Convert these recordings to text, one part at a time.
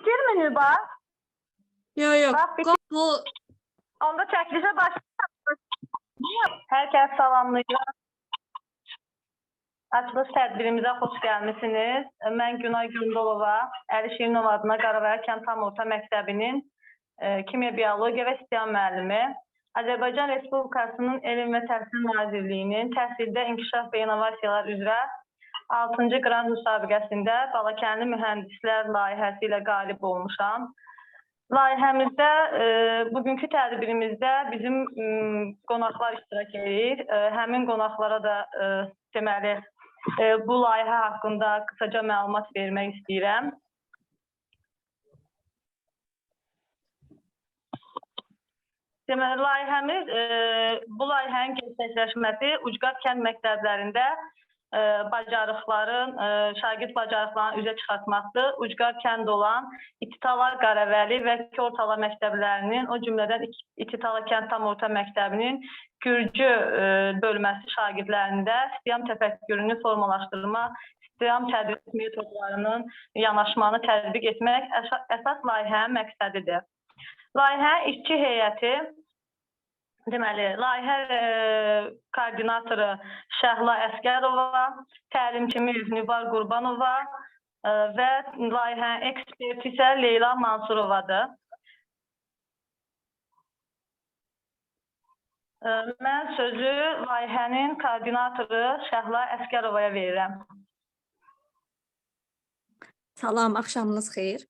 bitirmi Nübar? Yo yo. Bak bitir. Bu Onda çəkilişə başlayalım. Hər kəs salamlayır. Açılış tədbirimizə xoş gəlmisiniz. Mən Günay Gündolova, Əli Şirinov adına Qaravəyə Kənd Tam Orta Məktəbinin e, Kimya Biologiya və İstiham müəllimi. Azərbaycan Respublikasının Elm və Təhsil Nazirliyinin Təhsildə İnkişaf və İnnovasiyalar üzrə 6-cı qrant müsabiqəsində Balakənli mühəndislər layihəsi ilə qalib olmuşam. Layihəmizdə e, bugünkü tədbirimizdə bizim m, qonaqlar iştirak edir. E, həmin qonaqlara da e, deməli e, bu layihə haqqında qısaca məlumat vermək istəyirəm. Deməli layihəmiz e, bu layihənin gerçəkləşməsi Ucqar kənd məktəblərində e, bacarıqların, e, şagird bacarıqlarını üzə çıxartmaqdır. Ucqar kənd olan İtitalar Qaravəli və Kortala məktəblərinin, o cümlədən İtitala kənd tam orta məktəbinin Gürcü e, bölməsi şagirdlərində istiam təfəkkürünü formalaşdırma, istiam tədris metodlarının yanaşmanı tətbiq etmək əsa- əsas layihənin məqsədidir. Layihə işçi heyəti Deməli, layihə e, koordinatoru Şəhla Əskərova, təlimçimiz Nübar Qurbanova e, və layihənin eksperti isə Leyla Mansurovadır. E, Mən sözü layihənin koordinatoru Şəhla Əskərovaya verirəm. salam, axşamınız xeyir.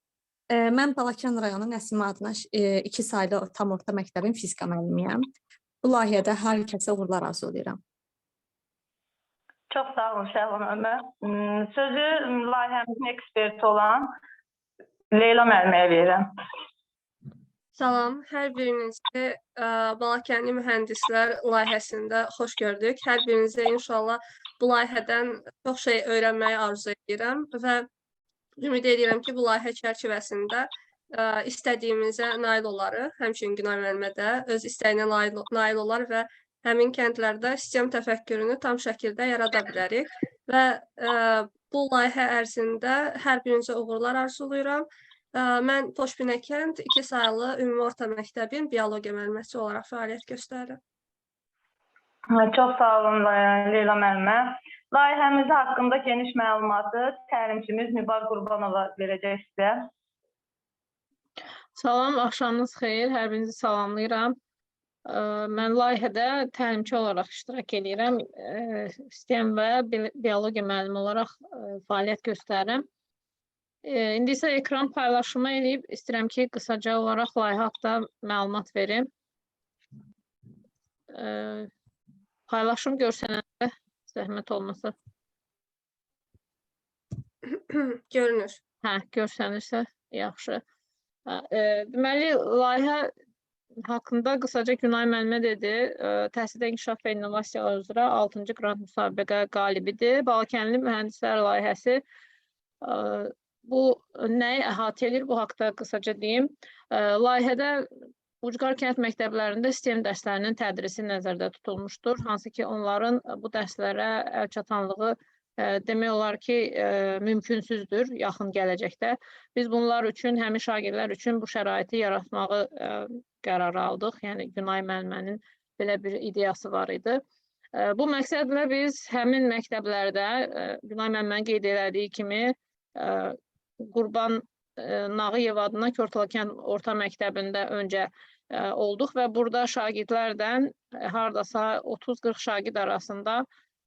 Mən Balakən rayonu Nəsim adına 2 saylı tam orta məktəbin fizika müəllimiyəm. Bu layihədə hər kəsə uğurlar arzulayıram. Çox sağ olun Şəhla müəllimə. M, Sözü layihəmizin eksperti olan Leyla müəlliməyə verirəm. Salam, hər birinizi Balakənli mühəndislər layihəsində xoş gördük. Hər birinizə inşallah bu layihədən çox şey öyrənməyi arzu edirəm və ümid edirəm ki, bu layihə çərçivəsində ə, istədiyimizə nail olarıq. Həmçinin Günay müəllimə də öz istəyinə nail, nail olar və həmin kəndlərdə sistem təfəkkürünü tam şəkildə yarada bilərik və ə, bu layihə ərzində hər birinizə uğurlar arzulayıram. Ə, Mən Poşbinəkənd 2 saylı ümumi orta məktəbin biologiya müəlliməsi olaraq fəaliyyət göstərirəm. Çox sağ olun Leyla müəllimə. Layihəmiz haqqında geniş məlumatı təlimçimiz Nübar Qurbanova verəcək sizə. Salam, axşamınız xeyir. Hər birinizi salamlayıram. Mən layihədə təlimçi olaraq iştirak edirəm. STEM və bi- biologiya müəllimi olaraq fəaliyyət göstərirəm. İndi isə ekran paylaşımı edib istəyirəm ki, qısaca olaraq layihə haqqında məlumat verim. Paylaşım görsənəndə zəhmət olmasa. Görünür. Hə, görsənirsə yaxşı. Hə, e, deməli, layihə haqqında qısaca Günay müəllimə dedi. E, Təhsildə İnkişaf və İnnovasiyalar üzrə 6-cı qrant müsabiqə qalibidir. Balakənli mühəndislər layihəsi e, bu nəyi əhatə edir? Bu haqqda qısaca deyim. E, Layihədə Ucqar kənd məktəblərində sistem dərslərinin tədrisi nəzərdə tutulmuşdur, hansı ki, onların e, bu dərslərə əlçatanlığı e, demək olar ki, e, mümkünsüzdür yaxın gələcəkdə. Biz bunlar üçün, həmin şagirdlər üçün bu şəraiti yaratmağı qərarı aldıq. Yəni Günay müəllimənin belə bir ideyası var idi. Bu məqsədlə biz həmin məktəblərdə Günay müəllimənin qeyd elədiyi kimi Qurban Nağıyev adına Körtəlkənd Orta Məktəbində öncə olduq və burada şagirdlərdən hardasa 30-40 şagird arasında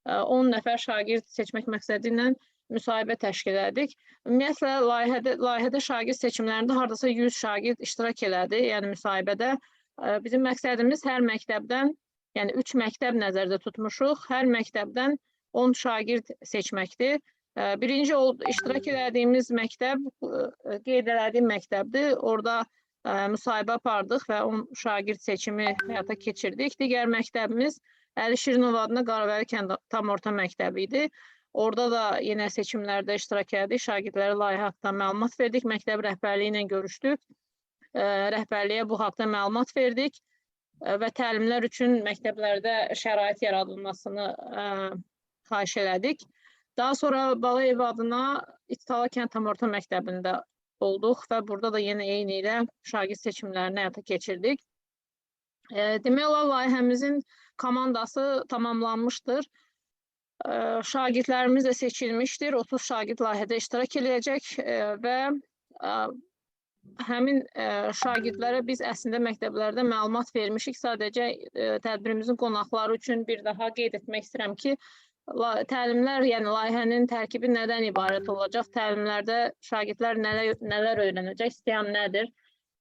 e, 10 nəfər şagird seçmək məqsədi ilə müsahibə təşkil etdik. Ümumiyyətlə layihədə layihədə şagird seçimlərində hardasa 100 şagird iştirak elədi. Yəni müsahibədə bizim məqsədimiz hər məktəbdən, yəni 3 məktəb nəzərdə tutmuşuq. Hər məktəbdən 10 şagird seçməkdir. Birinci iştirak etdiyimiz məktəb ə, qeyd etdiyim məktəbdir. Orada ə, müsahibə apardıq və 10 şagird seçimi həyata keçirdik. Digər məktəbimiz Əli Şirinov adına Qaravəli kənd tam orta məktəbi idi. Orada da yenə seçimlərdə iştirak etdik. Şagirdlərə layihə haqqında məlumat verdik. Məktəb rəhbərliyi ilə görüşdük. Ə, Rəhbərliyə bu haqqda məlumat verdik və təlimlər üçün məktəblərdə şərait yaradılmasını xahiş elədik. Daha sonra Balayev adına İtala kənd tam orta məktəbində olduq və burada da yenə eyni ilə şagird seçimlərini həyata keçirdik. E, demək olar layihəmizin komandası tamamlanmışdır. E, şagirdlərimiz də seçilmişdir. 30 şagird layihədə iştirak edəcək e, və e, həmin e, şagirdlərə biz əslində məktəblərdə məlumat vermişik. Sadəcə e, tədbirimizin qonaqları üçün bir daha qeyd etmək istəyirəm ki, təlimlər, yəni layihənin tərkibi nədən ibarət olacaq? Təlimlərdə şagirdlər nələr nələr öyrənəcək? STEM nədir?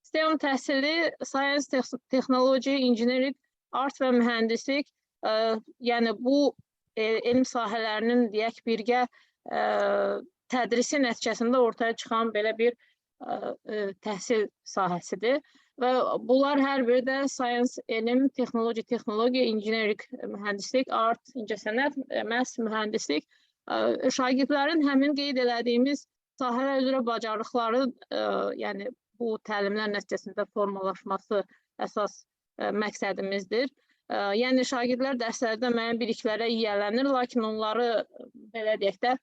STEM təhsili science, tex texnology, engineering, art və mühəndislik, e, yəni bu e, elm sahələrinin deyək birgə e, tədrisi nəticəsində ortaya çıxan belə bir ə, ə, təhsil sahəsidir və bunlar hər biri də science, elm, texnologiya, texnologiya, engineering, mühəndislik, art, incəsənət, ə, məhz mühəndislik ə, şagirdlərin həmin qeyd elədiyimiz sahələr üzrə bacarıqları, yəni bu təlimlər nəticəsində formalaşması əsas məqsədimizdir. Yəni şagirdlər dərslərdə müəyyən biliklərə yiyələnir, lakin onları belə deyək də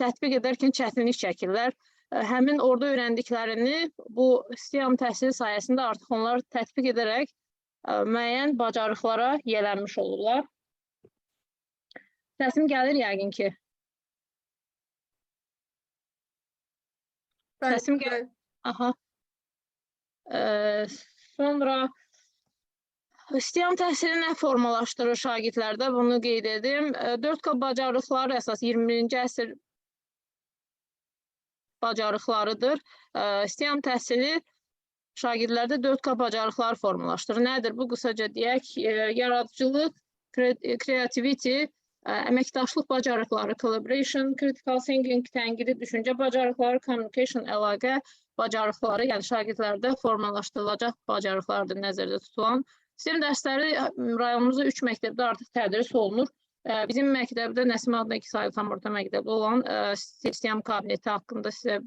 tətbiq edərkən çətinlik çəkirlər həmin orada öyrəndiklərini bu STEM təhsili sayəsində artıq onlar tətbiq edərək ə, müəyyən bacarıqlara yiyələnmiş olurlar. Səsim gəlir yəqin ki. Səsim gəl- Aha. Ə, sonra STEM təhsili nə formalaşdırır şagirdlərdə? Bunu qeyd edim. Ə, 4K bacarıqları əsas 21-ci əsr bacarıqlarıdır. STEM təhsili şagirdlərdə 4K bacarıqlar formalaşdırır. Nədir bu? Qısaca deyək, yaradıcılıq, kreativity, ə, əməkdaşlıq bacarıqları, collaboration, critical thinking, tənqidi düşüncə bacarıqları, communication, əlaqə bacarıqları, yəni şagirdlərdə formalaşdırılacaq bacarıqlardır nəzərdə tutulan. STEM dərsləri rayonumuzda 3 məktəbdə artıq tədris olunur. Bizim məktəbdə Nəsim adına 2 saylı tam orta məktəbdə olan ə, STEM kabineti haqqında sizə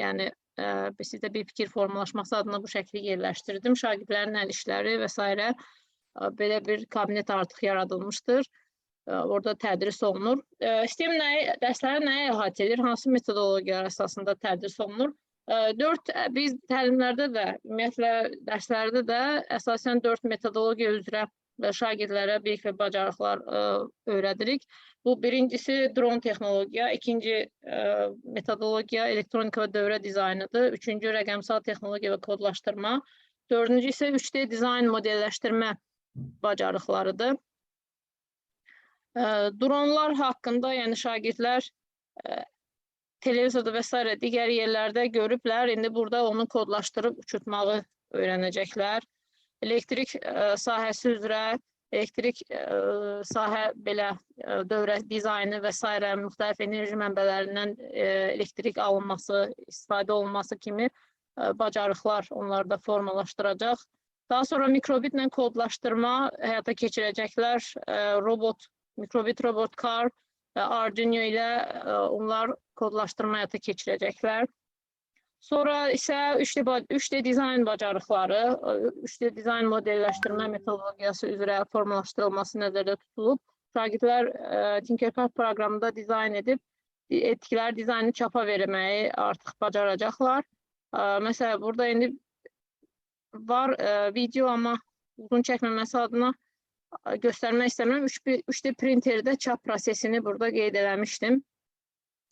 yəni ə, sizdə bir fikir formalaşması adına bu şəkli yerləşdirdim. Şagirdlərin əl işləri və s. ə, belə bir kabinet artıq yaradılmışdır. Orada tədris olunur. Ə, STEM nəyi, dərsləri nəyə əhatə edir? Hansı metodologiyalar əsasında tədris olunur? Ə, Dörd ə, biz təlimlərdə də, ümumiyyətlə dərslərdə də əsasən dörd metodologiya üzrə və şagirdlərə bilik və bacarıqlar ə, öyrədirik. Bu birincisi dron texnologiya, ikinci ə, metodologiya elektronika və dövrə dizaynıdır, üçüncü rəqəmsal texnologiya və kodlaşdırma, dördüncü isə 3D dizayn modelləşdirmə bacarıqlarıdır. Ə, Dronlar haqqında, yəni şagirdlər ə, televizorda və s. digər yerlərdə görüblər. İndi burada onu kodlaşdırıb uçurtmağı öyrənəcəklər. Elektrik ə, sahəsi üzrə elektrik ə, sahə belə ə, dövrə dizaynı və s. müxtəlif enerji mənbələrindən elektrik alınması, istifadə olunması kimi bacarıqlar onlarda formalaşdıracaq. Daha sonra mikrobitlə kodlaşdırma həyata keçirəcəklər. Robot, mikrobit robot car, Arduino ilə onlar kodlaşdırma həyata keçirəcəklər. Sonra isə 3D, ba- 3D dizayn bacarıqları, ə, 3D dizayn modelləşdirmə metodologiyası üzrə formalaşdırılması nəzərdə tutulub. Şagirdlər ə, Tinkercad proqramında dizayn edib di- etdikləri dizaynı çapa verməyi artıq bacaracaqlar. Ə, Məsələn, burada indi var video amma uzun çəkməməsi adına göstərmək istəmirəm. 3D 3D printerdə çap prosesini burada qeyd eləmişdim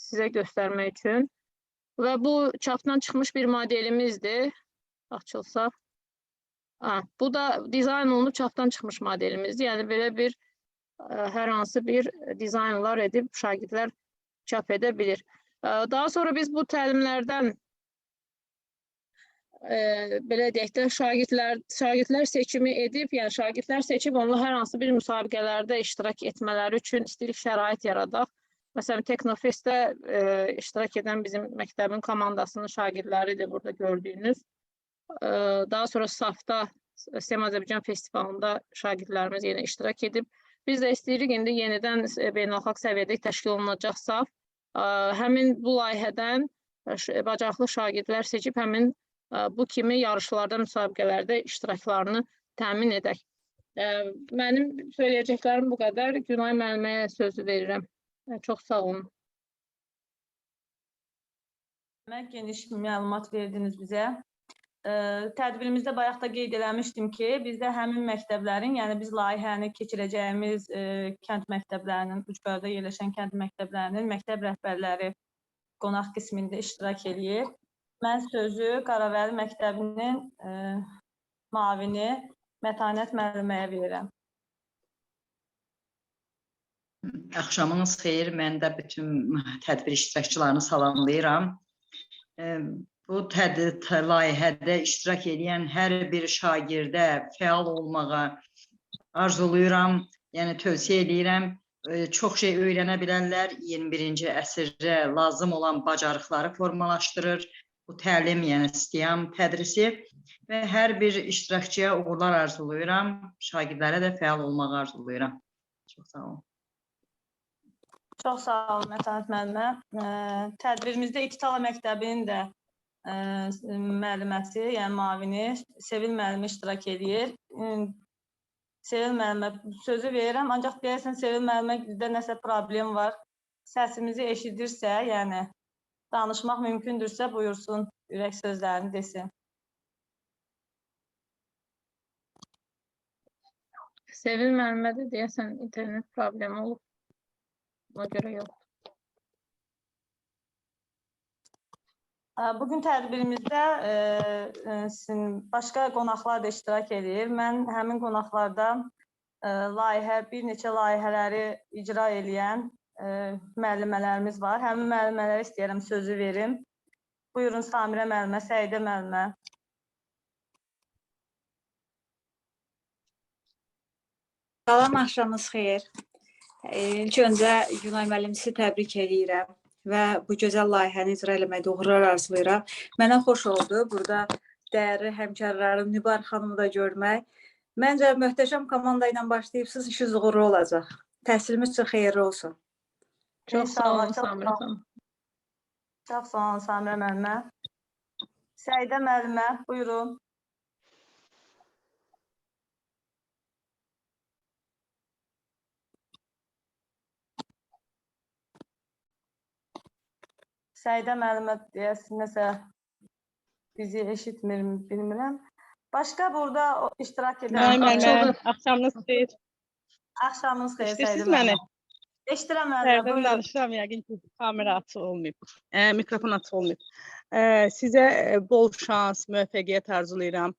sizə göstərmək üçün. Və bu çapdan çıxmış bir modelimizdir. Açılsa. Ha, bu da dizayn olunub çapdan çıxmış modelimizdir. Yəni belə bir ə, hər hansı bir dizaynlar edib şagirdlər çap edə bilir. Ə, Daha sonra biz bu təlimlərdən ə, belə deyək də şagirdlər şagirdlər seçimi edib, yəni şagirdlər seçib onlar hər hansı bir müsabiqələrdə iştirak etmələri üçün istilik şərait yaradaq. Məsələn, Teknofestdə ə, iştirak edən bizim məktəbin komandasının şagirdləridir burada gördüyünüz. Ə, Daha sonra SAF-da STEM Azərbaycan festivalında şagirdlərimiz yenə iştirak edib. Biz də istəyirik indi yenidən e, beynəlxalq səviyyədə təşkil olunacaq SAF. Ə, Həmin bu layihədən ş- bacarıqlı şagirdlər seçib həmin ə, bu kimi yarışlarda, müsabiqələrdə iştiraklarını təmin edək. Ə, Mənim söyləyəcəklərim bu qədər. Günay müəlliməyə sözü verirəm. Çox sağ olun. Demək, geniş məlumat verdiniz bizə. Tədbirimizdə bayaq da qeyd eləmişdim ki, bizdə həmin məktəblərin, yəni biz layihəni keçirəcəyimiz ə, kənd məktəblərinin, Ucqarda yerləşən kənd məktəblərinin məktəb rəhbərləri qonaq qismində iştirak eləyir. Mən sözü Qaravəli məktəbinin ə, mavini Mətanət müəlliməyə verirəm. Axşamınız xeyir. Mən də bütün tədbir iştirakçılarını salamlayıram. Bu tədbir layihədə iştirak edən hər bir şagirdə fəal olmağa arzuluyuram. Yəni tövsiyə edirəm. Çox şey öyrənə bilərlər. 21-ci əsrdə lazım olan bacarıqları formalaşdırır. Bu təlim, yəni istəyəm tədrisi və hər bir iştirakçıya uğurlar arzuluyuram. Şagirdlərə də fəal olmağı arzuluyuram. Çox sağ olun. Çox sağ olun Mətanət müəllimə. Tədbirimizdə İktidal məktəbinin də ə, müəlliməsi, yəni mavini Sevil müəllimə iştirak. Ə, Sevil müəllimə sözü verirəm, ancaq deyəsən Sevil müəllimə nəsə problem var. Səsimizi eşidirsə, yəni danışmaq mümkündürsə buyursun, ürək sözlərini desin. Sevil müəllimə də deyəsən internet problemi olub. Ona görə yox. Bugün tədbirimizdə ə, sizin başqa qonaqlar da iştirak edir. Mən həmin qonaqlarda ə, layihə, bir neçə layihələri icra edən müəllimələrimiz var. Həmin müəllimələrə istəyirəm sözü verim. Buyurun Samirə müəllimə, Səidə müəllimə. Salam, axşamınız xeyir. İlk öncə Günay müəllim sizi təbrik edirəm və bu gözəl layihəni icra eləməkdə uğurlar arzulayıram. Mənə xoş oldu burada dəyərli həmkarlarım Nübar xanımı da görmək. Məncə möhtəşəm komanda ilə başlayıbsınız, işiniz uğurlu olacaq. Təhsilimiz üçün xeyirli olsun. Çox sağ olun çox Samir sağ olun. xanım. Çox sağ olun Samirə müəllimə. Səidə müəllimə, buyurun. Səidə müəllimə deyəsən nəsə bizi eşitmir, bilmirəm. Başqa burada iştirak edən Müəllimə, axşamınız xeyir. axşamınız xeyir Səidə məni? Eşidirəm müəllimə, buyurun. danışıram, yəqin ki, kamera açıq olmayıb. E, mikrofon açıq olmayıb. E, sizə e, bol şans, müvəffəqiyyət arzulayıram.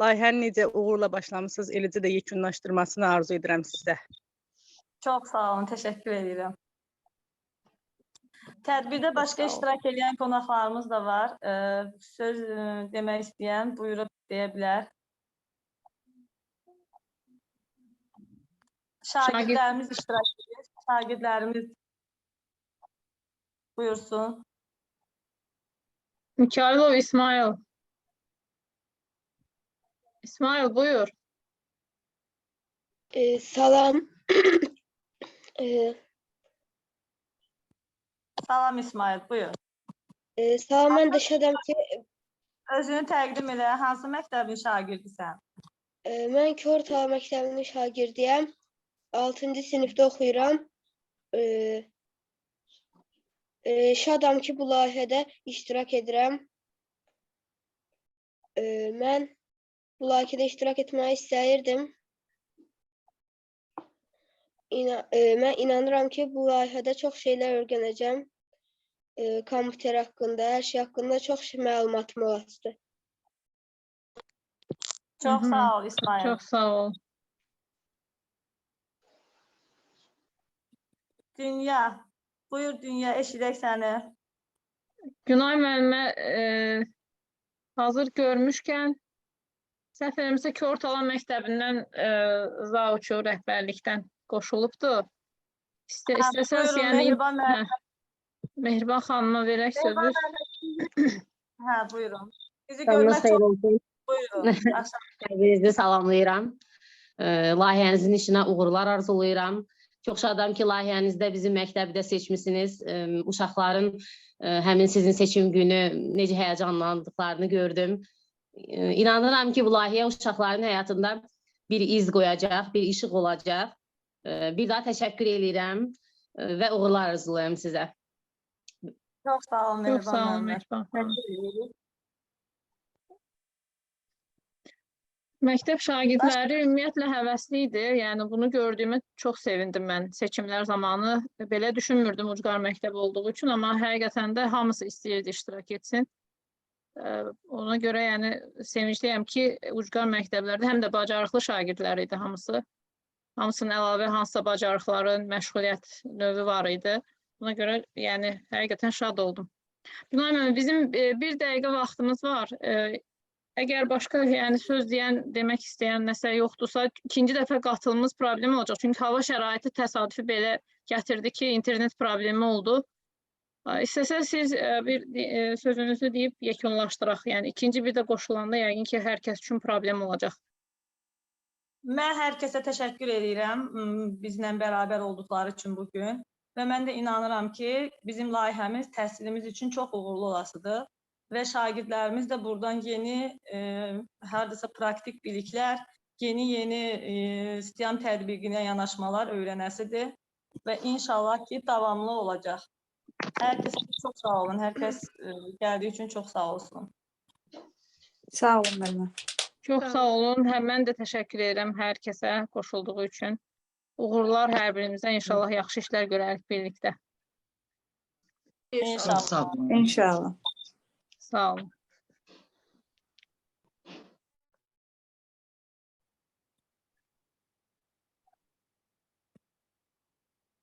Layihəni necə uğurla başlamısınız, eləcə də yekunlaşdırmasını arzu edirəm sizə. Çox sağ olun, təşəkkür edirəm. Tədbirdə başqa iştirak edən qonaqlarımız da var. Ə, Söz ə, demək istəyən buyurub deyə bilər. Şagirdlərimiz iştirak edir. Şagirdlərimiz buyursun. Mikailov İsmail. İsmail buyur. Ee, salam. Ee, Salam İsmail, buyur. e, salam, mən Dışadam ki, Özünü təqdim elə. Hansı məktəbin şagirdisən? e, mən Körtala məktəbinin şagirdiyəm. 6-cı sinifdə oxuyuram. E, e, şadam ki, bu layihədə iştirak edirəm. E, mən bu layihədə iştirak etməyi istəyirdim. İna e, mən inanıram ki, bu layihədə çox şeylər öyrənəcəm. E, kompüter haqqında, hər şey haqqında çox şey məlumatım olacaqdır. Çox sağ ol İsmail. Çox sağ ol. Dünya. Buyur Dünya, eşidək səni. Günay müəllimə e, hazır görmüşkən səhv eləmirəmsə Körtala məktəbindən e, Zauçu rəhbərlikdən qoşulubdu. İstə, Hə, istəsəz buyurun, yəni Mehriban hə, Mehriban xanıma verək sözü. Hə, buyurun. Bizi Sabahınız görmək çox buyurun. Axşam Hər-birinizi salamlayıram. Layihənizin işinə uğurlar arzulayıram. Çox şadam ki, layihənizdə bizim məktəbdə seçmisiniz. Ə, Uşaqların ə, həmin sizin seçim günü necə həyəcanlandıqlarını gördüm. İnanıram ki, bu layihə uşaqların həyatında bir iz qoyacaq, bir işıq olacaq. Bir daha təşəkkür edirəm ə, və uğurlar arzulayıram sizə. Çox sağ olun Çox sağ olun. Mehriban edirik. Məktəb şagirdləri ümumiyyətlə həvəsli idi. Yəni bunu gördüyümə çox sevindim mən. Seçimlər zamanı belə düşünmürdüm ucqar məktəbi olduğu üçün, amma həqiqətən də hamısı istəyirdi iştirak etsin. Ona görə yəni sevincliyəm ki, ucqar məktəblərdə həm də bacarıqlı şagirdlər idi hamısı. Hamısının əlavə hansısa bacarıqların, məşğuliyyət növü var idi. Buna görə yəni həqiqətən şad oldum. Günay müəllim, bizim e, bir dəqiqə vaxtımız var. E, Əgər başqa yəni söz deyən, demək istəyən nəsə yoxdursa, ikinci dəfə qatılımımız problemi olacaq. Çünki hava şəraiti təsadüfi belə gətirdi ki, internet problemi oldu. İstəsəz siz ə, bir e, sözünüzü deyib yekunlaşdıraq. Yəni ikinci bir də qoşulanda yəqin ki, hər kəs üçün problem olacaq. Mən hər kəsə təşəkkür edirəm bizlə bərabər olduqları üçün bu gün və mən də inanıram ki, bizim layihəmiz təhsilimiz üçün çox uğurlu olasıdır və şagirdlərimiz də buradan yeni e, hardasa praktik biliklər, yeni-yeni e, STEM tətbiqinə yanaşmalar öyrənəsidir və inşallah ki, davamlı olacaq. Hər kəsə çox sağ olun. Hər kəs e, gəldiyi üçün çox sağ olsun. Sağ olun müəllimə. Çox sağ olun. Həm mən də təşəkkür edirəm hər kəsə qoşulduğu üçün. Uğurlar hər birimizə. İnşallah yaxşı işlər görərik birlikdə. İnşallah. İnşallah. Sağ olun.